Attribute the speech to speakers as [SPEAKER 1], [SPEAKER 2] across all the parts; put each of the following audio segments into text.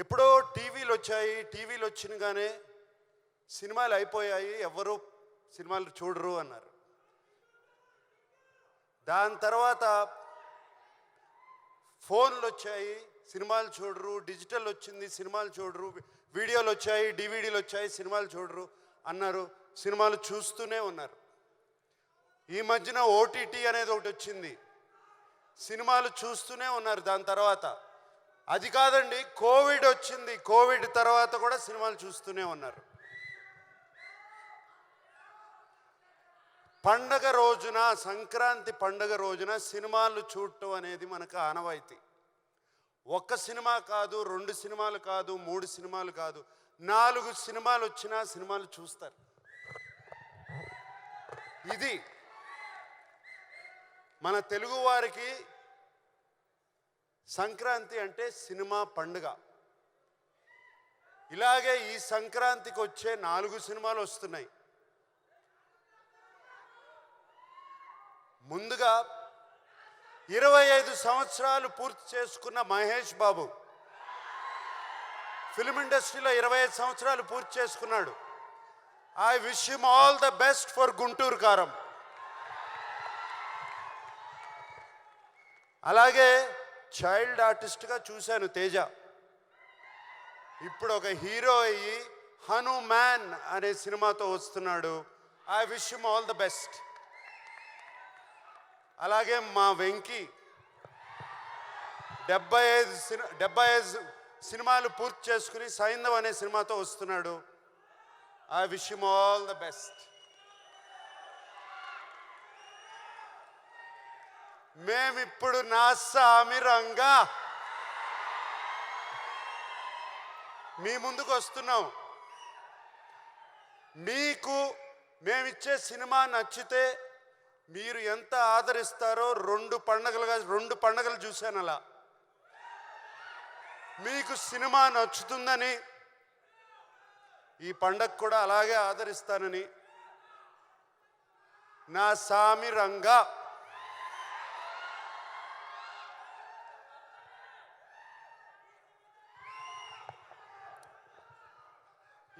[SPEAKER 1] ఎప్పుడో టీవీలు వచ్చాయి టీవీలు వచ్చినగానే సినిమాలు అయిపోయాయి ఎవరు సినిమాలు చూడరు అన్నారు. దాని తర్వాత ఫోన్లు వచ్చాయి సినిమాలు చూడరు డిజిటల్ వచ్చింది సినిమాలు చూడరు వీడియోలు వచ్చాయి డివిడీలు వచ్చాయి సినిమాలు చూడరు అన్నారు. సినిమాలు చూస్తూనే ఉన్నారు. ఈ మధ్యన ఓటీటీ అనేది ఒకటి వచ్చింది. సినిమాలు చూస్తూనే ఉన్నారు. దాని తర్వాత అది కాదండి కోవిడ్ వచ్చింది. కోవిడ్ తర్వాత కూడా సినిమాలు చూస్తూనే ఉన్నారు. పండగ రోజున సంక్రాంతి పండగ రోజున సినిమాలు చూడటం అనేది మనకు ఆనవాయితీ. ఒక్క సినిమా కాదు రెండు సినిమాలు కాదు మూడు సినిమాలు కాదు నాలుగు సినిమాలు వచ్చినా సినిమాలు చూస్తారు. ఇది మన తెలుగు వారికి సంక్రాంతి అంటే సినిమా పండుగ. ఇలాగే ఈ సంక్రాంతికి వచ్చే నాలుగు సినిమాలు వస్తున్నాయి. ముందుగా ఇరవై ఐదు సంవత్సరాలు పూర్తి చేసుకున్న మహేష్ బాబు. ఫిలిం ఇండస్ట్రీలో ఇరవై ఐదు సంవత్సరాలు పూర్తి చేసుకున్నాడు. I wish him all the best for Guntur Karam. అలాగే చైల్డ్ ఆర్టిస్ట్గా చూశాను తేజ. ఇప్పుడు ఒక హీరో అయ్యి హనుమాన్ అనే సినిమాతో వస్తున్నాడు. I wish him all the best అలాగే మా వెంకీ డెబ్బై ఐదు సిని డెబ్బై ఐదు సినిమాలు పూర్తి చేసుకుని సైంధవ్ అనే సినిమాతో వస్తున్నాడు. I wish him all the best మేమిప్పుడు Naa సామిరంగా మీ ముందుకు వస్తున్నాం. మీకు మేమిచ్చే సినిమా నచ్చితే మీరు ఎంత ఆదరిస్తారో రెండు పండగలుగా రెండు పండగలు చూశాను అలా. మీకు సినిమా నచ్చుతుందని ఈ పండగ కూడా అలాగే ఆదరిస్తానని. నా సామి రంగా.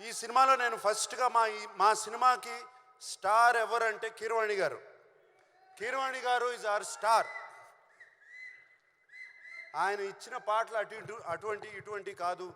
[SPEAKER 1] ఈ సినిమాలో నేను ఫస్ట్గా మా ఈ- మా సినిమాకి స్టార్ ఎవరంటే కీరవాణి గారు. కీరవాణి గారు ఇస్ ఆర్ స్టార్. ఆయన ఇచ్చిన పాటలు అటు ఇటు అటువంటి ఇటువంటి కాదు.